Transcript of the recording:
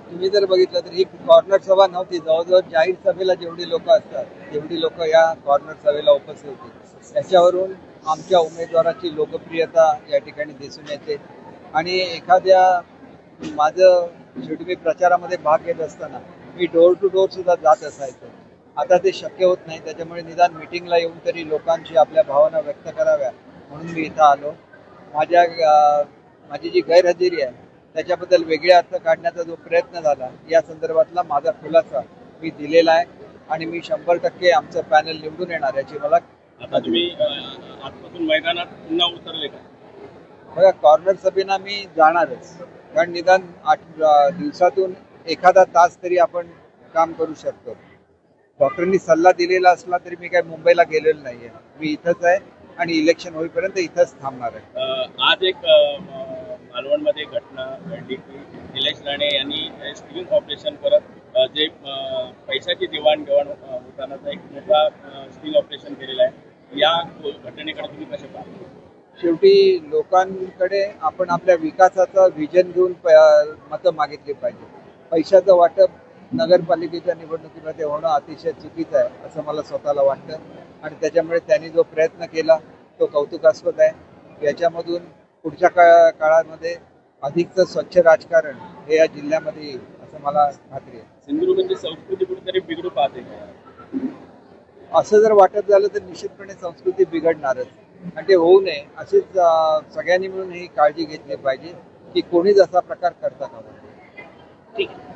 तुम्ही जर बघितलं तर ही कॉर्नर सभा नव्हती. जवळजवळ जाहीर सभेला जेवढी लोक असतात तेवढी लोक या कॉर्नर सभेला उपस्थित होती. त्याच्यावरून आमच्या उमेदवाराची लोकप्रियता या ठिकाणी दिसून येते. आणि एखाद्या माझं शेवटी मी प्रचारामध्ये भाग घेत असताना मी डोर टू डोर सुद्धा जात असायचो. आता ते शक्य होत नाही. त्याच्यामुळे निदान मिटिंगला येऊन तरी लोकांशी आपल्या भावना व्यक्त कराव्या म्हणून मी इथं आलो. माझ्या माझी जी गैरहजेरी आहे त्याच्याबद्दल वेगळे अर्थ काढण्याचा जो प्रयत्न झाला या संदर्भातला माझा खुलासा मी दिलेला आहे आणि मी शंभर टक्के आमचं पॅनल निवडून येणार याची मला आता तुम्ही आजपासून मैदानात पुन्हा उतरले का? बघा कॉर्नर सभेना मी जाणारच. कारण निदान आठ दिवसातून एखादा तास तरी आपण काम करू शकतो. डॉक्टरांनी सल्ला दिलेला असला तरी मी काही मुंबईला गेलेलो नाहीये. मी इथंच आहे आणि इलेक्शन होईपर्यंत इथंच थांबणार आहे. आज एक घटना की निलेश राणे यांनी स्किलिंग ऑपरेशन करत जे पैशाची देवाणघेवाण होतानाचा एक मोठा स्किल ऑपरेशन केलेलं आहे. या घटनेकडे तुम्ही कसे पाहता? शेवटी लोकांकडे आपण आपल्या विकासाचं व्हिजन घेऊन मतं मागितली पाहिजे. पैशाचं वाटप नगरपालिकेच्या निवडणुकीमध्ये होणं अतिशय चुकीचं आहे असं मला स्वतःला वाटतं. आणि त्याच्यामुळे त्यांनी जो प्रयत्न केला तो कौतुकास्पद आहे. याच्यामधून पुढच्या काळा काळामध्ये अधिकचं स्वच्छ राजकारण हे या जिल्ह्यामध्ये येईल असं मला खात्री आहे. सिंधुदुर्गची संस्कृती कुठेतरी बिघडू पाहते असं जर वाटत झालं तर निश्चितपणे संस्कृती बिघडणारच. आणि ते होऊ नये अशीच सगळ्यांनी मिळून ही काळजी घेतली पाहिजे की कोणीच असा प्रकार करता नये. ठीक आहे.